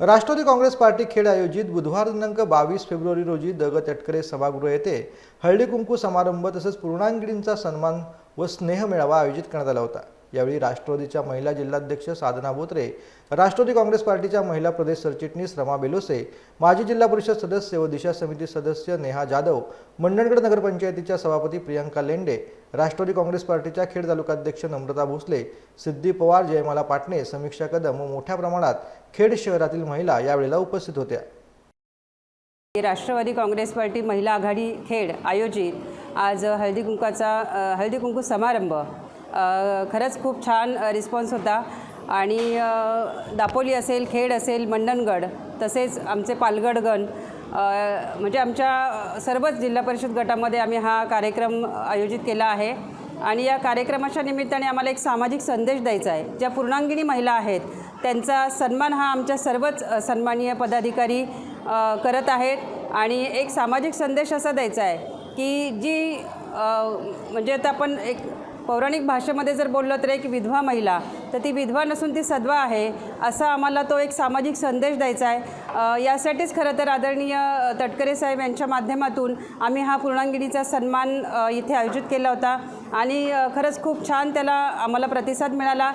Rashtrawadi Congress party Khed आयोजित बुधवार दिनांक बावीस फेब्रुवारी रोजी दग तटकरे सभागृह येथे हळदी कुंकू समारंभ तसेच पूर्णांगिणींचा सन्मान व स्नेह मेळावा आयोजित करण्यात आला होता. यावेळी राष्ट्रवादीच्या महिला जिल्हाध्यक्ष साधना बोत्रे राष्ट्रवादी काँग्रेस पार्टीच्या महिला प्रदेश सरचिटणीस रमा बेलोसे माजी जिल्हा परिषद सदस्य व दिशा समिती सदस्य नेहा जाधव मंडणगड नगरपंचायतीच्या सभापती प्रियंका लेंडे राष्ट्रवादी काँग्रेस पार्टीच्या खेड तालुकाध्यक्ष नम्रता भोसले सिद्धी पवार जयमाला पाटणे समीक्षा कदम व मोठ्या प्रमाणात खेड शहरातील महिला यावेळेला उपस्थित होत्या. राष्ट्रवादी काँग्रेस पार्टी महिला आघाडी खेड आयोजित आज हळदी कुंकाचा हळदी कुंकू समारंभ खरंच खूप छान रिस्पॉन्स होता. आणि दापोली असेल खेड असेल मंडणगड तसेच आमचे पालगडगण म्हणजे आमच्या सर्वच जिल्हा परिषद गटामध्ये आम्ही हा कार्यक्रम आयोजित केला आहे. आणि या कार्यक्रमाच्या निमित्ताने आम्हाला एक सामाजिक संदेश द्यायचा आहे. ज्या पूर्णांगिनी महिला आहेत त्यांचा सन्मान हा आमच्या सर्वच सन्माननीय पदाधिकारी करत आहेत. आणि एक सामाजिक संदेश असा द्यायचा आहे की जी म्हणजे आता आपण एक पौराणिक भाषेमध्ये जर बोललं तर एक विधवा महिला तर ती विधवा नसून ती सद्वा आहे असा आम्हाला तो एक सामाजिक संदेश द्यायचा आहे. यासाठीच खरं तर आदरणीय तटकरे साहेब यांच्या माध्यमातून आम्ही हा पूर्णांगिणीचा सन्मान इथे आयोजित केला होता. आणि खरंच खूप छान त्याला आम्हाला प्रतिसाद मिळाला.